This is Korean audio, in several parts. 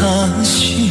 다시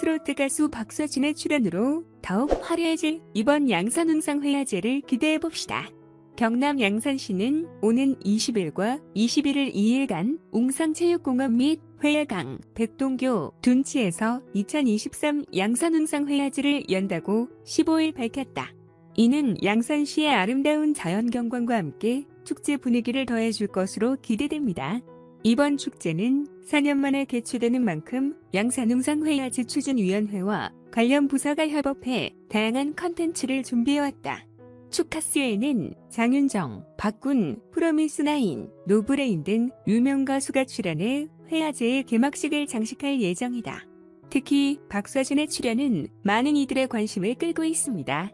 트로트 가수 박서진의 출연으로 더욱 화려해질 이번 양산웅상회화제를 기대해봅시다. 경남 양산시는 오는 20일과 21일 2일간 웅상체육공원 및 회야강, 백동교, 둔치에서 2023 양산웅상회화제를 연다고 15일 밝혔다. 이는 양산시의 아름다운 자연경관과 함께 축제 분위기를 더해줄 것으로 기대됩니다. 이번 축제는 4년 만에 개최되는 만큼 양산웅상회화제 추진위원회와 관련 부서가 협업해 다양한 컨텐츠를 준비해왔다. 축하스에는 장윤정, 박군, 프로미스나인, 노브레인 등 유명 가수가 출연해 회화제의 개막식을 장식할 예정이다. 특히 박서진의 출연은 많은 이들의 관심을 끌고 있습니다.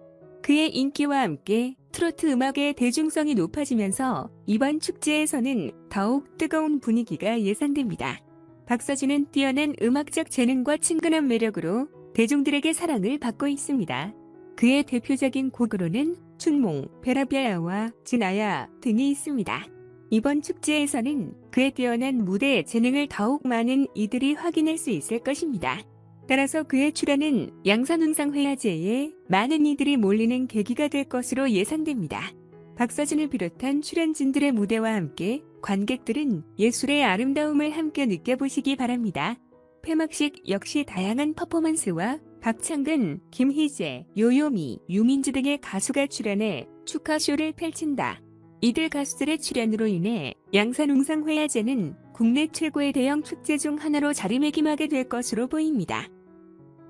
그의 인기와 함께 트로트 음악의 대중성이 높아지면서 이번 축제에서는 더욱 뜨거운 분위기가 예상됩니다. 박서진은 뛰어난 음악적 재능과 친근한 매력으로 대중들에게 사랑을 받고 있습니다. 그의 대표적인 곡으로는 춘몽, 베라비아야와 진아야 등이 있습니다. 이번 축제에서는 그의 뛰어난 무대 재능을 더욱 많은 이들이 확인할 수 있을 것입니다. 따라서 그의 출연은 양산운상 회화제에 많은 이들이 몰리는 계기가 될 것으로 예상됩니다. 박서진을 비롯한 출연진들의 무대와 함께 관객들은 예술의 아름다움을 함께 느껴보시기 바랍니다. 폐막식 역시 다양한 퍼포먼스와 박창근, 김희재, 요요미, 유민지 등의 가수가 출연해 축하쇼를 펼친다. 이들 가수들의 출연으로 인해 양산웅상회화제는 국내 최고의 대형 축제 중 하나로 자리매김하게 될 것으로 보입니다.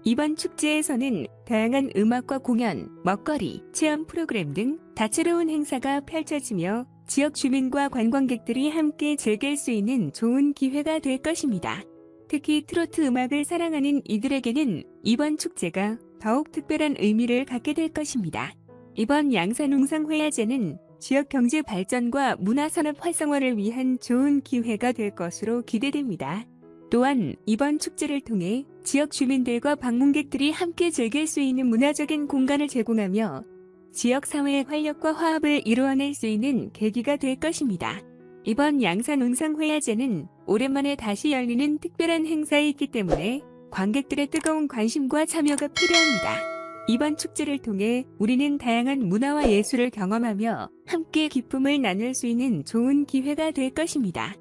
이번 축제에서는 다양한 음악과 공연, 먹거리, 체험 프로그램 등 다채로운 행사가 펼쳐지며 지역 주민과 관광객들이 함께 즐길 수 있는 좋은 기회가 될 것입니다. 특히 트로트 음악을 사랑하는 이들에게는 이번 축제가 더욱 특별한 의미를 갖게 될 것입니다. 이번 양산웅상회화제는 지역 경제 발전과 문화산업 활성화를 위한 좋은 기회가 될 것으로 기대됩니다. 또한 이번 축제를 통해 지역 주민들과 방문객들이 함께 즐길 수 있는 문화적인 공간을 제공하며 지역 사회의 활력과 화합을 이루어낼 수 있는 계기가 될 것입니다. 이번 양산 운상회화제는 오랜만에 다시 열리는 특별한 행사이기 때문에 관객들의 뜨거운 관심과 참여가 필요합니다. 이번 축제를 통해 우리는 다양한 문화와 예술을 경험하며 함께 기쁨을 나눌 수 있는 좋은 기회가 될 것입니다.